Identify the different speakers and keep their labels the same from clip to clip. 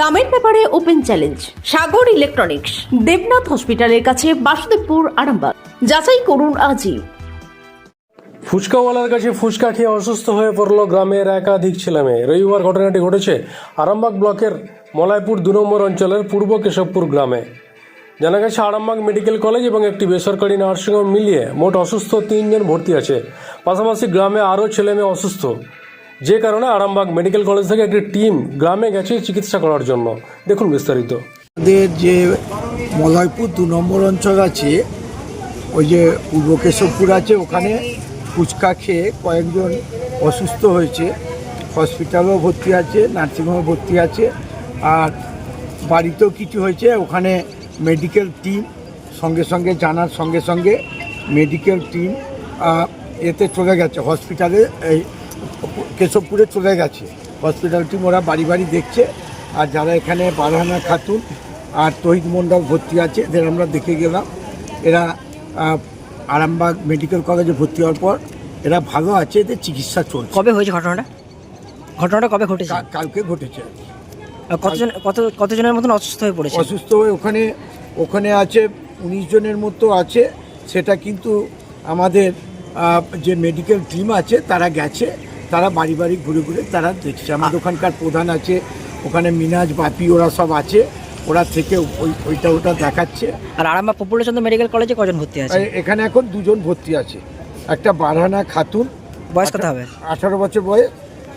Speaker 1: দামের ব্যাপারে open challenge, Sagar electronics, Debnath হসপিটালের কাছে বাসুদেবপুর, আরামবাগ। যাচাই করুন আজই।
Speaker 2: ফুচকাওয়ালার কাছে ফুচকা খেয়ে অসুস্থ হয়ে পড়ল গ্রামের একাধিক ছেলেমেয়ে। রবিবার ঘটনাটি ঘটেছে আরামবাগ ব্লকের মলাইপুর দু নম্বর অঞ্চলের পূর্ব কেশবপুর গ্রামে। জানা গেছে, আরামবাগ মেডিকেল কলেজ এবং একটি বেসরকারি নার্সিংহোম মিলিয়ে মোট অসুস্থ তিনজন ভর্তি আছে। পাশাপাশি গ্রামে আরও ছেলেমেয়ে অসুস্থ। যে কারণে আরামবাগ মেডিকেল কলেজ থেকে একটি টিম গ্রামে গেছে চিকিৎসা করার জন্য। দেখুন বিস্তারিত।
Speaker 3: আমাদের যে মলয়পুর দু নম্বর অঞ্চল আছে, ওই যে পূর্ব কেশবপুর আছে, ওখানে ফুচকা খেয়ে কয়েকজন অসুস্থ হয়েছে। হসপিটালেও ভর্তি আছে, নার্সিংহোমে ভর্তি আছে, আর বাড়িতেও কিছু হয়েছে। ওখানে মেডিকেল টিম, সঙ্গে সঙ্গে জানার সঙ্গে সঙ্গে মেডিকেল টিম এতে চলে গেছে। হসপিটালে এই কেশবপুরে চলে গেছে। হসপিটাল টিম ওরা বাড়ি বাড়ি দেখছে। আর যারা এখানে বারহানা খাতুন আর তহিদ মণ্ডল ভর্তি আছে এদের আমরা দেখে গেলাম। এরা আরামবাগ মেডিকেল কলেজে ভর্তি হওয়ার পর এরা ভালো আছে এদের চিকিৎসা চলছে।
Speaker 4: কবে হয়েছে ঘটনাটা? ঘটনাটা কবে ঘটেছে?
Speaker 3: কালকে ঘটেছে।
Speaker 4: কতজন কত কতজনের মতন অসুস্থ হয়ে পড়েছে?
Speaker 3: অসুস্থ হয়ে ওখানে ওখানে আছে উনিশ জনের মতো আছে। সেটা কিন্তু আমাদের যে মেডিকেল টিম আছে তারা গেছে। তারা বাড়ি বাড়ি ঘুরে ঘুরে তারা দেখছে। আমাদের ওখানকার প্রধান আছে ওখানে মিনাজ বাপি ওরা সব আছে ওরা থেকে ওই ওইটা ওটা দেখাচ্ছে।
Speaker 4: আর আরামবাগ পপুলেশন মেডিকেল কলেজে কজন ভর্তি আছে?
Speaker 3: এখানে এখন দুজন ভর্তি আছে। একটা বারহানা খাতুন
Speaker 4: বয়স কত হবে?
Speaker 3: আঠারো বছর বয়স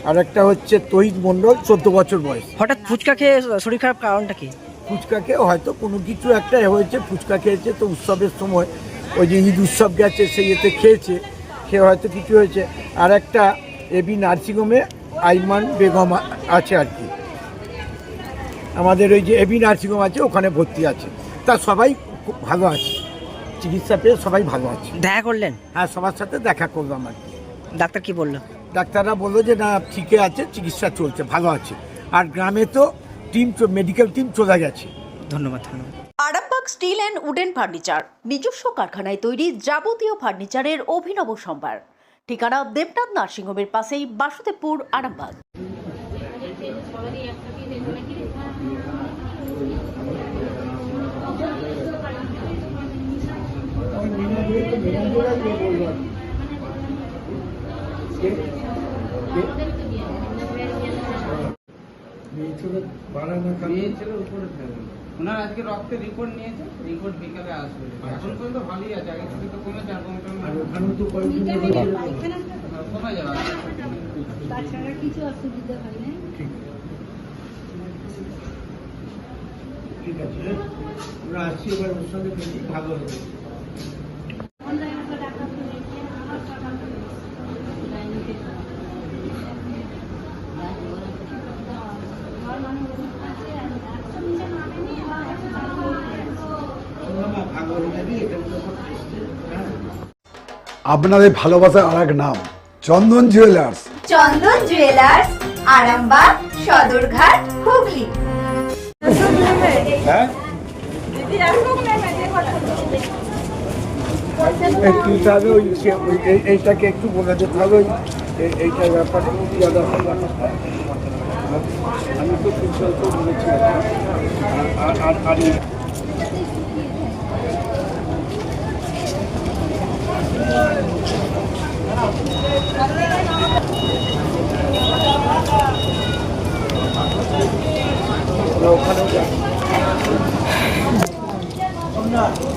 Speaker 3: আর একটা হচ্ছে তহিদ মণ্ডল চোদ্দ বছর বয়স।
Speaker 4: হঠাৎ ফুচকা খেয়ে শরীর খারাপ কারণটা কি?
Speaker 3: ফুচকা খেয়ে হয়তো কোনো কিছু একটা হয়েছে ফুচকা খেয়েছে তো উৎসবের সময়। ওই যে ঈদ উৎসব গেছে সেই এতে খেয়েছে খেয়ে হয়তো কিছু হয়েছে। আর একটা এবি নার্সিংহোমে আইমান বেগম আছে আর কি। আমাদের ওই যে এবি নার্সিংহোম আছে ওখানে ভর্তি আছে। তা সবাই খুব ভালো আছে। চিকিৎসা পেয়ে সবাই ভালো আছে।
Speaker 4: দেখা করলেন?
Speaker 3: হ্যাঁ সবার সাথে দেখা করলাম আর কি।
Speaker 4: ডাক্তার কি বলল?
Speaker 3: ডাক্তাররা বলল যে না ঠিকই আছে চিকিৎসা চলছে ভালো আছে। আর গ্রামে তো টিম মেডিকেল টিম চলে গেছে।
Speaker 4: ধন্যবাদ ধন্যবাদ।
Speaker 1: Arambagh steel and wooden furniture নিজস্ব কারখানায় তৈরি যাবতীয় ফার্নিচারের অভিনব সম্ভার। ঠিকানা দেবনাথ নার্সিংহোমের পাশেই বাসুদেবপুর আরামবাগ।
Speaker 5: নিয়েছিল উপরে ফেলে ওনার আজকে রক্তের রিপোর্ট নিয়েছে রিপোর্ট বিকালে আসবে। এখন পর্যন্ত ভালোই আছে আগে থেকে তো কমেছে আর কমে কমে কমে যাবে
Speaker 6: তাছাড়া কিছু অসুবিধা হয় না।
Speaker 3: ঠিক। আছে আমরা আসছি এবার ওর সঙ্গে বেশি ভালো হবে।
Speaker 6: তো আমার
Speaker 3: ভালো হয়ে যাবি এটা হ্যাঁ
Speaker 7: আপনাদের ভালোবাসার আর এক নাম চন্দন জুয়েলার্স
Speaker 8: চন্দন জুয়েলার্স আরামবাগ সদরঘাট হুগলি।
Speaker 3: একটু তাহলে ওই এইটাকে একটু বলে দিতে হবে এই- এইটার ব্যাপারে। আমি তো বলেছি। আর আর- 자.